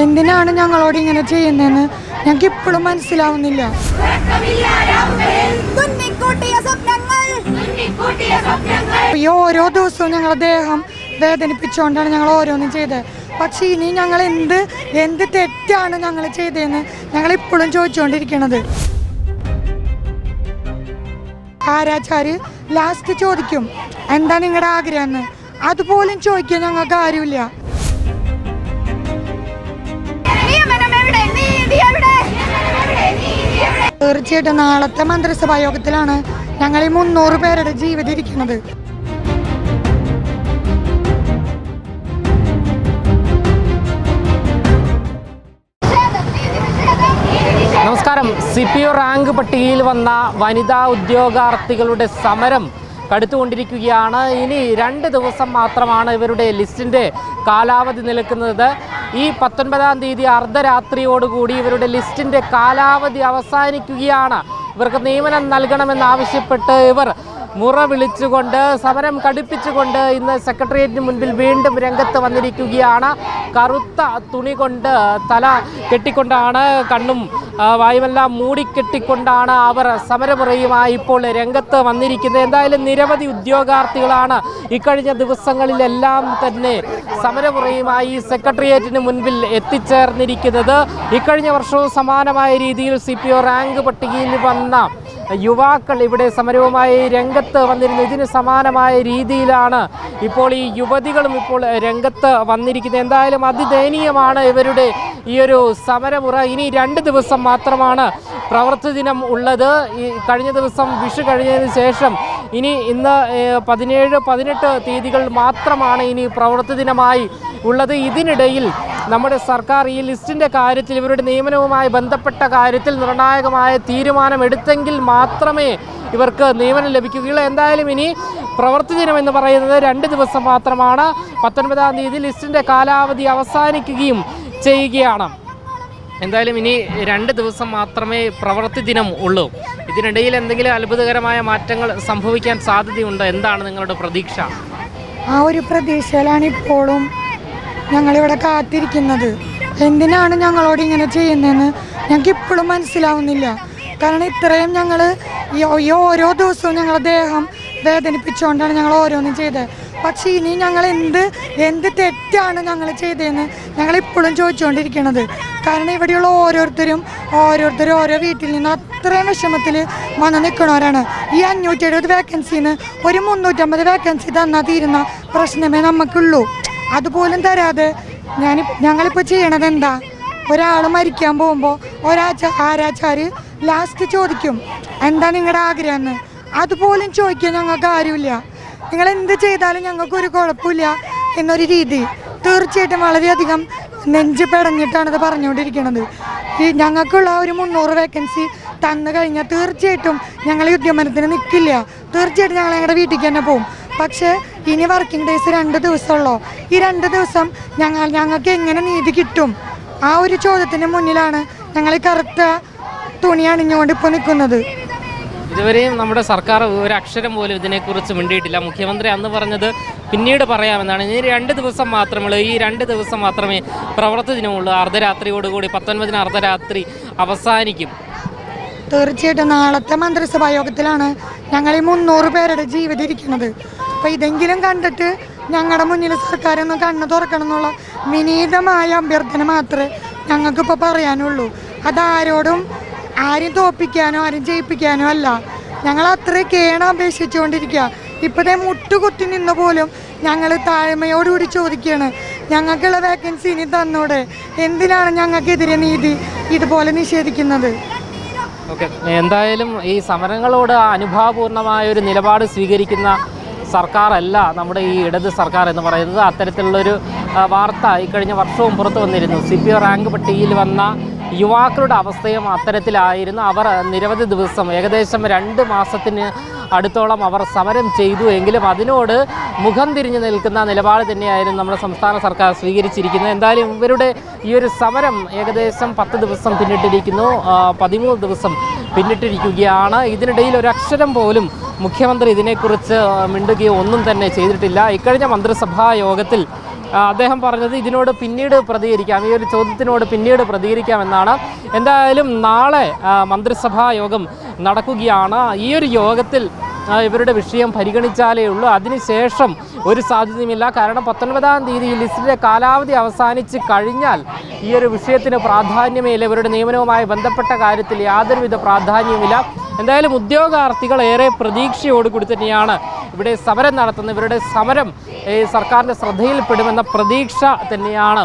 എന്തിനാണ് ഞങ്ങളോട് ഇങ്ങനെ ചെയ്യുന്നതെന്ന് ഞങ്ങൾക്ക് ഇപ്പോഴും മനസ്സിലാവുന്നില്ല. ഈ ഓരോ ദിവസവും ഞങ്ങളുടെ ദേഹം വേദനിപ്പിച്ചുകൊണ്ടാണ് ഞങ്ങൾ ഓരോന്നും ചെയ്തത്. പക്ഷെ ഇനി ഞങ്ങൾ എന്ത് എന്ത് തെറ്റാണ് ഞങ്ങൾ ചെയ്തതെന്ന് ഞങ്ങൾ ഇപ്പോഴും ചോദിച്ചുകൊണ്ടിരിക്കണത് ആരാച്ചാര് ലാസ്റ്റ് ചോദിക്കും എന്താ നിങ്ങളുടെ ആഗ്രഹം? എന്ന്. അതുപോലും ചോദിക്കാൻ ഞങ്ങൾക്ക് ആരുമില്ല. തീർച്ചയായിട്ടും നാളത്തെ മന്ത്രിസഭാ യോഗത്തിലാണ് ഞങ്ങൾ ഈ മുന്നൂറ് പേരുടെ ജീവിതം ഇരിക്കുന്നത്. നമസ്കാരം. സി പി ഒ റാങ്ക് പട്ടികയിൽ വന്ന വനിതാ ഉദ്യോഗാർത്ഥികളുടെ സമരം കടുത്തുകൊണ്ടിരിക്കുകയാണ്. ഇനി രണ്ട് ദിവസം മാത്രമാണ് ഇവരുടെ ലിസ്റ്റിന്റെ കാലാവധി നിൽക്കുന്നത് ഈ പത്തൊൻപതാം തീയതി അർദ്ധരാത്രിയോടുകൂടി ഇവരുടെ ലിസ്റ്റിന്റെ കാലാവധി അവസാനിക്കുകയാണ്. ഇവർക്ക് നിയമനം നൽകണമെന്നാവശ്യപ്പെട്ട് ഇവർ മുറ വിളിച്ചുകൊണ്ട് സമരം കടുപ്പിച്ചുകൊണ്ട് ഇന്ന് സെക്രട്ടേറിയറ്റിന് മുൻപിൽ വീണ്ടും രംഗത്ത് വന്നിരിക്കുകയാണ്. കറുത്ത തുണി കൊണ്ട് തല കെട്ടിക്കൊണ്ടാണ് കണ്ണും വായുമെല്ലാം മൂടിക്കെട്ടിക്കൊണ്ടാണ് അവർ സമരമുറയുമായി ഇപ്പോൾ രംഗത്ത് വന്നിരിക്കുന്നത്. എന്തായാലും നിരവധി ഉദ്യോഗാർത്ഥികളാണ് ഇക്കഴിഞ്ഞ ദിവസങ്ങളിലെല്ലാം തന്നെ സമരമുറയുമായി സെക്രട്ടേറിയറ്റിന് മുൻപിൽ എത്തിച്ചേർന്നിരിക്കുന്നത്. ഇക്കഴിഞ്ഞ വർഷവും സമാനമായ രീതിയിൽ സി റാങ്ക് പട്ടികയിൽ വന്ന യുവാക്കൾ ഇവിടെ സമരവുമായി രംഗത്ത് വന്നിരുന്നു. ഇതിന് സമാനമായ രീതിയിലാണ് ഇപ്പോൾ ഈ യുവതികളും ഇപ്പോൾ രംഗത്ത് വന്നിരിക്കുന്നത്. എന്തായാലും അതിദയനീയമാണ് ഇവരുടെ ഈ ഒരു സമരമുറ. ഇനി രണ്ട് ദിവസം മാത്രമാണ് പ്രവൃത്തി ദിനം ഉള്ളത്. ഈ കഴിഞ്ഞ ദിവസം വിഷു കഴിഞ്ഞതിന് ശേഷം ഇനി ഇന്ന് പതിനേഴ് പതിനെട്ട് തീയതികൾ മാത്രമാണ് ഇനി പ്രവൃത്തി ദിനമായി ഉള്ളത്. ഇതിനിടയിൽ നമ്മുടെ സർക്കാർ ഈ ലിസ്റ്റിന്റെ കാര്യത്തിൽ ഇവരുടെ നിയമനവുമായി ബന്ധപ്പെട്ട കാര്യത്തിൽ നിർണായകമായ തീരുമാനമെടുത്തെങ്കിൽ മാത്രമേ ഇവർക്ക് നിയമനം ലഭിക്കുകയുള്ളൂ. എന്തായാലും ഇനി പ്രവൃത്തി ദിനം എന്ന് പറയുന്നത് രണ്ട് ദിവസം മാത്രമാണ്. പത്തൊൻപതാം തീയതി ലിസ്റ്റിന്റെ കാലാവധി അവസാനിക്കുകയും ചെയ്യുകയാണ്. എന്തായാലും ഇനി രണ്ട് ദിവസം മാത്രമേ പ്രവൃത്തി ദിനം ഉള്ളൂ. ഇതിനിടയിൽ എന്തെങ്കിലും അത്ഭുതകരമായ മാറ്റങ്ങൾ സംഭവിക്കാൻ സാധ്യതയുണ്ടോ? എന്താണ് നിങ്ങളുടെ പ്രതീക്ഷ? ആ ഒരു പ്രതീക്ഷയിലാണ് ഇപ്പോഴും ഞങ്ങളിവിടെ കാത്തിരിക്കുന്നത്. എന്തിനാണ് ഞങ്ങളോട് ഇങ്ങനെ ചെയ്യുന്നതെന്ന് ഞങ്ങൾക്ക് ഇപ്പോഴും മനസ്സിലാവുന്നില്ല. കാരണം ഇത്രയും ഞങ്ങൾ ഈ ഓരോ ദിവസവും ഞങ്ങളുടെ ദേഹം വേദനിപ്പിച്ചുകൊണ്ടാണ് ഞങ്ങൾ ഓരോന്നും ചെയ്തത്. പക്ഷേ ഇനി ഞങ്ങൾ എന്ത് എന്ത് തെറ്റാണ് ഞങ്ങൾ ചെയ്തതെന്ന് ഞങ്ങൾ ഇപ്പോഴും ചോദിച്ചുകൊണ്ടിരിക്കുന്നത്. കാരണം ഇവിടെയുള്ള ഓരോരുത്തരും ഓരോരുത്തരും ഓരോ വീട്ടിൽ നിന്ന് അത്രയും വിഷമത്തിൽ വന്ന് നിൽക്കുന്നവരാണ്. ഈ അഞ്ഞൂറ്റി എഴുപത് വേക്കൻസിന്ന് ഒരു മുന്നൂറ്റമ്പത് വേക്കൻസി തന്നാൽ തീരുന്ന പ്രശ്നമേ നമുക്കുള്ളൂ. അതുപോലും തരാതെ ഞാൻ ഞങ്ങളിപ്പോൾ ചെയ്യണത് എന്താ ഒരാൾ മരിക്കാൻ പോകുമ്പോൾ ഒരാച്ച ആരാച്ചാർ ലാസ്റ്റ് ചോദിക്കും എന്താ നിങ്ങളുടെ ആഗ്രഹം എന്ന് അതുപോലും ചോദിക്കാൻ ഞങ്ങൾക്ക് ആരുമില്ല. നിങ്ങൾ എന്ത് ചെയ്താലും ഞങ്ങൾക്കൊരു കുഴപ്പമില്ല എന്നൊരു രീതി. തീർച്ചയായിട്ടും വളരെയധികം നെഞ്ച് പെടഞ്ഞിട്ടാണ് ഇത് പറഞ്ഞുകൊണ്ടിരിക്കുന്നത് ഈ ഞങ്ങൾക്കുള്ള ഒരു മുന്നൂറ് വേക്കൻസി തന്നു കഴിഞ്ഞാൽ തീർച്ചയായിട്ടും ഞങ്ങൾ യുദ്ധമനത്തിന് നിൽക്കില്ല. തീർച്ചയായിട്ടും ഞങ്ങൾ ഞങ്ങളുടെ വീട്ടിലേക്ക് തന്നെ പോകും പക്ഷേ ഇനി വർക്കിംഗ് ഡേയ്സ് രണ്ട് ദിവസമുള്ളൂ? ഈ രണ്ട് ദിവസം ഞങ്ങൾ ഞങ്ങൾക്ക് എങ്ങനെ നീതി കിട്ടും? ആ ഒരു ചോദ്യത്തിന് മുന്നിലാണ് ഞങ്ങൾ ഈ കറുത്ത തുണി അണിഞ്ഞുകൊണ്ട് ഇപ്പോൾ നിൽക്കുന്നത്. ഇതുവരെയും നമ്മുടെ സർക്കാർ ഒരു അക്ഷരം പോലും ഇതിനെക്കുറിച്ച് മിണ്ടിയിട്ടില്ല. മുഖ്യമന്ത്രി അന്ന് പറഞ്ഞത് പിന്നീട് പറയാമെന്നാണ്. ഇനി രണ്ട് ദിവസം മാത്രമേ ഈ രണ്ട് ദിവസം മാത്രമേ പ്രവർത്തി ദിനമുള്ളൂ അർദ്ധരാത്രിയോടുകൂടി പത്തൊൻപതിന് അർദ്ധരാത്രി അവസാനിക്കും. തീർച്ചയായിട്ടും നാളത്തെ മന്ത്രിസഭാ യോഗത്തിലാണ് ഞങ്ങൾ ഈ മുന്നൂറ് പേരുടെ ജീവിതം ഇരിക്കുന്നത്. അപ്പോൾ ഇതെങ്കിലും കണ്ടിട്ട് ഞങ്ങളുടെ മുന്നിൽ സർക്കാരൊന്ന് കണ്ണ് തുറക്കണം എന്നുള്ള വിനീതമായ അഭ്യർത്ഥന മാത്രമേ ഞങ്ങൾക്കിപ്പോൾ പറയാനുള്ളൂ. അതാരോടും ആരും തോപ്പിക്കാനോ ആരും ജയിപ്പിക്കാനോ അല്ല. ഞങ്ങൾ അത്രയ്ക്കേണ് അപേക്ഷിച്ചുകൊണ്ടിരിക്കുക ഇപ്പോഴത്തെ മുട്ടുകുത്തി നിന്ന് പോലും ഞങ്ങൾ താഴ്മയോടുകൂടി ചോദിക്കുകയാണ് ഞങ്ങൾക്കുള്ള വേക്കൻസി ഇനി തന്നൂടെ? എന്തിനാണ് ഞങ്ങൾക്കെതിരെ നീതി ഇതുപോലെ നിഷേധിക്കുന്നത്? ഓക്കെ. എന്തായാലും ഈ സമരങ്ങളോട് അനുഭാവപൂർണമായ ഒരു നിലപാട് സ്വീകരിക്കുന്ന സർക്കാരല്ല നമ്മുടെ ഈ ഇടത് സർക്കാർ എന്ന് പറയുന്നത്. അത്തരത്തിലുള്ളൊരു വാർത്ത ഇക്കഴിഞ്ഞ കഴിഞ്ഞ വർഷവും പുറത്തു വന്നിരുന്നു. സി പി റാങ്ക് പട്ടികയിൽ വന്ന യുവാക്കളുടെ അവസ്ഥയും അത്തരത്തിലായിരുന്നു. അവർ നിരവധി ദിവസം ഏകദേശം രണ്ട് മാസത്തിന് അടുത്തോളം അവർ സമരം ചെയ്തു. എങ്കിലും അതിനോട് മുഖം തിരിഞ്ഞു നിൽക്കുന്ന നിലപാട് തന്നെയായിരുന്നു നമ്മുടെ സംസ്ഥാന സർക്കാർ സ്വീകരിച്ചിരിക്കുന്നത്. എന്തായാലും ഇവരുടെ ഈ ഒരു സമരം ഏകദേശം പത്ത് ദിവസം പിന്നിട്ടിരിക്കുന്നു. പതിമൂന്ന് ദിവസം പിന്നിട്ടിരിക്കുകയാണ്. ഇതിനിടയിൽ ഒരു അക്ഷരം പോലും മുഖ്യമന്ത്രി ഇതിനെക്കുറിച്ച് മിണ്ടുകയോ ഒന്നും തന്നെ ചെയ്തിട്ടില്ല. ഇക്കഴിഞ്ഞ മന്ത്രിസഭാ യോഗത്തിൽ അദ്ദേഹം പറഞ്ഞത് ഇതിനോട് പിന്നീട് പ്രതികരിക്കാം. ഈ ഒരു ചോദ്യത്തിനോട് പിന്നീട് പ്രതികരിക്കാമെന്നാണ് എന്തായാലും നാളെ മന്ത്രിസഭാ യോഗം നടക്കുകയാണ്. ഈ ഒരു യോഗത്തിൽ ഇവരുടെ വിഷയം പരിഗണിച്ചാലേ ഉള്ളൂ. അതിനുശേഷം ഒരു സാധ്യതയുമില്ല. കാരണം പത്തൊൻപതാം തീയതി ലിസ്റ്റിലെ കാലാവധി അവസാനിച്ച് കഴിഞ്ഞാൽ ഈ ഒരു വിഷയത്തിന് പ്രാധാന്യമേയില്ല ഇവരുടെ നിയമനവുമായി ബന്ധപ്പെട്ട കാര്യത്തിൽ യാതൊരുവിധ പ്രാധാന്യവുമില്ല. എന്തായാലും ഉദ്യോഗാർത്ഥികൾ ഏറെ പ്രതീക്ഷയോടുകൂടി തന്നെയാണ് ഇവിടെ സമരം നടത്തുന്നത്. ഇവരുടെ സമരം ഈ സർക്കാരിന്റെ ശ്രദ്ധയിൽപ്പെടുമെന്ന പ്രതീക്ഷ തന്നെയാണ്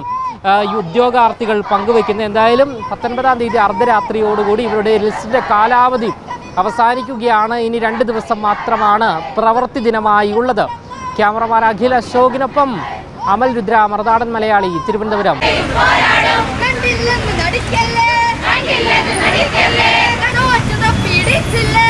ഈ ഉദ്യോഗാർത്ഥികൾ പങ്കുവയ്ക്കുന്നത്. എന്തായാലും പത്തൊൻപതാം തീയതി അർദ്ധരാത്രിയോടുകൂടി ഇവരുടെ ലിസ്റ്റിന്റെ കാലാവധി അവസാനിക്കുകയാണ്. ഇനി രണ്ട് ദിവസം മാത്രമാണ് പ്രവൃത്തി ദിനമായി ഉള്ളത്. ക്യാമറമാൻ അഖിൽ അശോകിനൊപ്പം അമൽ രുദ്ര മറുതാടൻ മലയാളി തിരുവനന്തപുരം. പിടിച്ചില്ലേ?